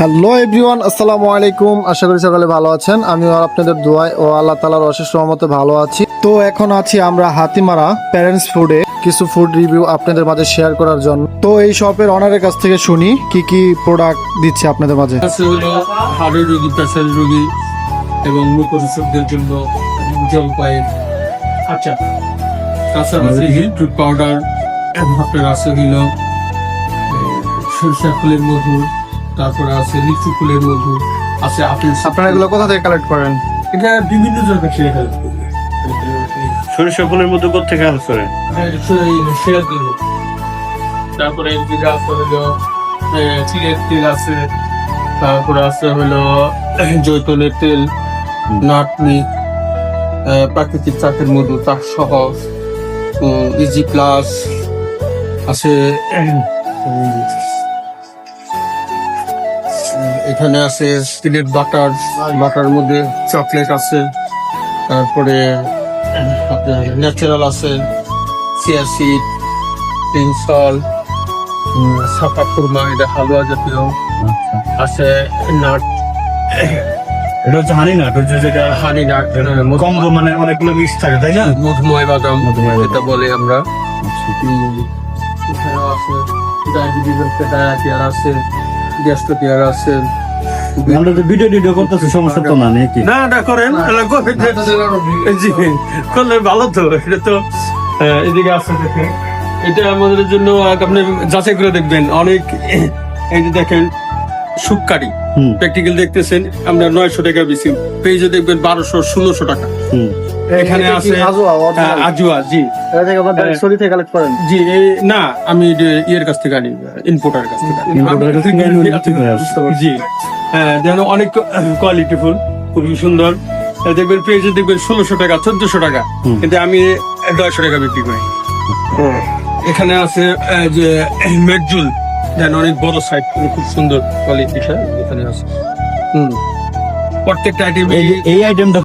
Hello everyone আসসালামু আলাইকুম। আশা করি সকালে ভালো আছেন। আমিও আপনাদের দোয়ায় ও আল্লাহ তালার অশেষ রহমতে ভালো আছি। তো এখন আছি আমরা হাতিমারা প্যারেন্টস ফুডে কিছু ফুড রিভিউ আপনাদের মাঝে শেয়ার করার জন্য। তো এই শপের অনারের কাছ থেকে শুনি কি কি প্রোডাক্ট দিচ্ছে আপনাদের মাঝে? হলো হাড়ের রোগী রোগী এবং মুখরোচকদের জন্য আচ্ছা আছে হিটরুট পাউডার আপনার আছে হইল সরিষা ফুলের মধু তারপরে আছে লিচু ফুলের মধু আছে আপেল আপনারা এগুলো কোথা থেকে কালেক্ট করেন? এটা বিভিন্ন জায়গায় খেয়ে ফেলে সরিষা ফুলের মধ্যে কোথেকে হেল্প করে? শেয়ার দিল তারপরে এদিকে আছে হলো তিলের তেল আছে। তারপরে আছে হলো জৈতনের তেল নাটমি প্রাকৃতিক চাকের মধু চাক সহ ইজি প্লাস আছে এখানে আছে স্টিলের বাটার বাটার মধ্যে চকলেট আছে তারপরে আপনার ন্যাচারাল আছে চিয়া সিড পিঙ্ক সল সাফা খুরমা এটা হালুয়া জাতীয়। আছে নাট। এটা হচ্ছে হানি নাট হচ্ছে যেটা হানি নাট কম্বো মানে অনেকগুলো মিক্স থাকে তাই না? মধুময় বাদাম মধুময়। এটা বলে আমরা। উম, এখানেও আছে ডায়াবেটিসের ডায়াটিয়ার আছে। গ্যাস্ট্রোটিয়ার আছে। আমরা তো ভিডিও টিডিও করতেছি সমস্যা তো না নাকি? না না করেন। জি করলে ভালো তো এটা তো এদিকে আছে দেখেন। এটা আমাদের জন্য আপনি যাচাই করে দেখবেন। অনেক এই যে দেখেন সুপকারি। হুম। প্র্যাকটিক্যাল দেখতেছেন আমরা নয়শো টাকা বেশি। পেজে দেখবেন বারোশো ষোলোশো টাকা। হুম। এখানে আছে হাজুয়া, আজুয়া জি। থেকে হ্যাঁ। কালেক্ট করেন? জি না আমি ইয়ের কাছ থেকে আনি ইনপোর্টার কাছ থেকে। জি হ্যাঁ যেন অনেক কোয়ালিটি ফুল খুবই সুন্দর। দেখবেন পেজে দেখবেন ষোলোশো টাকা চোদ্দশো টাকা। কিন্তু আমি দশশো টাকা বিক্রি করি। এখানে আছে আহ, যে মেকজুল যেন অনেক বড় সাইজ খুব সুন্দর কোয়ালিটি এখানে আছে। হুম। প্রত্যেকটা আইটেম এই এই আইটেমটা